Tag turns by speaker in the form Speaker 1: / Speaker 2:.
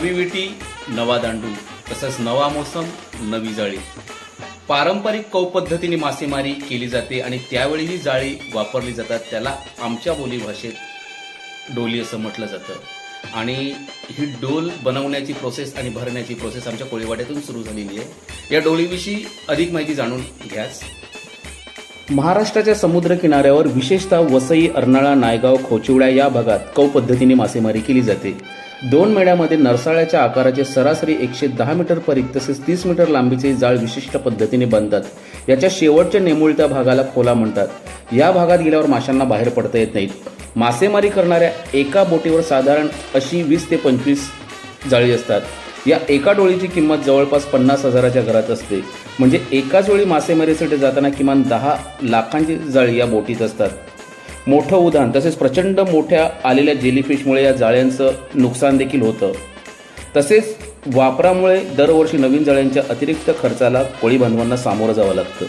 Speaker 1: नवी विटी नवा दांडू तसंच नवा मोसम नवी जाळी. पारंपरिक कौ पद्धतीने मासेमारी केली जाते आणि त्यावेळी ही जाळी वापरली जातात. त्याला आमच्या बोलीभाषेत डोली असं म्हटलं जातं. आणि ही डोल बनवण्याची प्रोसेस आणि भरण्याची प्रोसेस आमच्या कोळीवाड्यातून सुरू झालेली आहे. या डोलीविषयी अधिक माहिती जाणून घ्याच. महाराष्ट्राच्या समुद्र किनाऱ्यावर विशेषतः वसई अर्नाळा नायगाव खोचिवड्या या भागात कौ पद्धतीने मासेमारी केली जाते. दोन मेळ्यामध्ये नरसाळ्याच्या आकाराचे सरासरी एकशे दहा मीटर परीक तसेच तीस मीटर लांबीचे जाळ विशिष्ट पद्धतीने बांधतात याच्या शेवटच्या नेमुळत्या भागाला खोला म्हणतात. या भागात गेल्यावर माशांना बाहेर पडता येत नाहीत. मासेमारी करणाऱ्या एका बोटीवर साधारण अशी वीस ते पंचवीस जाळी असतात. या एका डोळीची किंमत जवळपास पन्नास हजाराच्या घरात असते. म्हणजे एकाच वेळी मासेमारीसाठी जाताना किमान दहा लाखांची जाळी या बोटीत असतात. मोठं उदाहरण तसेच प्रचंड मोठ्या आलेल्या जेलीफिशमुळे या जाळ्यांचं नुकसान देखील होतं. तसेच वापरामुळे दरवर्षी नवीन जाळ्यांच्या अतिरिक्त खर्चाला कोळी बांधवांना सामोरं जावं लागतं.